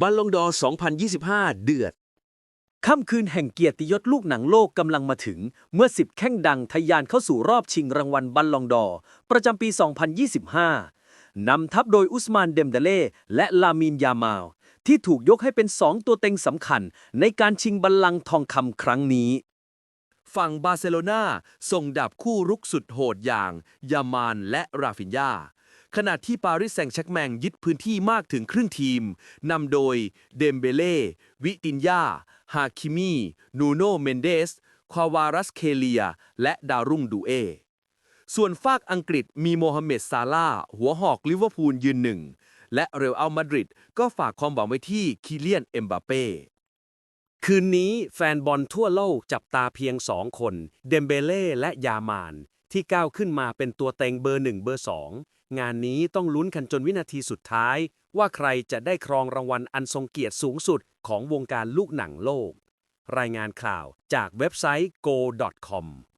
บัลลงดอร์2025 เดือด ค่ำคืนแห่งเกียรติยศลูกหนังโลกกำลังมาถึง เมื่อ10แข้งดังทะยานเข้าสู่รอบชิงรางวัลบัลลองดอร์ประจำปี 2025 นำทัพโดยอุสมานเดมเดเล่และลามินยามาลที่ถูกยกให้เป็น2ตัวเต็งสำคัญ ในการชิงบัลลังก์ทองคำครั้งนี้ฝั่งบาร์เซโลนาส่งดับคู่รุกสุดโหดอย่าง ยามานและราฟินยา ขณะที่ปารีสแซงต์แชร์กแมงยึดพื้นที่มากถึงครึ่งทีม นำโดยเดมเบเล่วิตินยาฮาคิมี นูโนเมนเดส ควาวารัสเคเลีย และดารุ่งดูเอ ส่วนฝากอังกฤษมีโมฮัมเหม็ดซาลาห์หัวหอกลิเวอร์พูลยืนหนึ่ง และเรอัลมาดริดก็ฝากความหวังไว้ที่คิเลียนเอ็มบาเป้คืนนี้แฟนบอลทั่วโลกจับตาเพียงสองคน เดมเบเล่และยามาน ที่ก้าวขึ้นมาเป็นตัวเต็งเบอร์หนึ่งเบอร์สอง งานนี้ต้องลุ้นกันจนวินาทีสุดท้าย ว่าใครจะได้ครองรางวัลอันทรงเกียรติสูงสุดของวงการลูกหนังโลก รายงานข่าวจากเว็บไซต์ go.com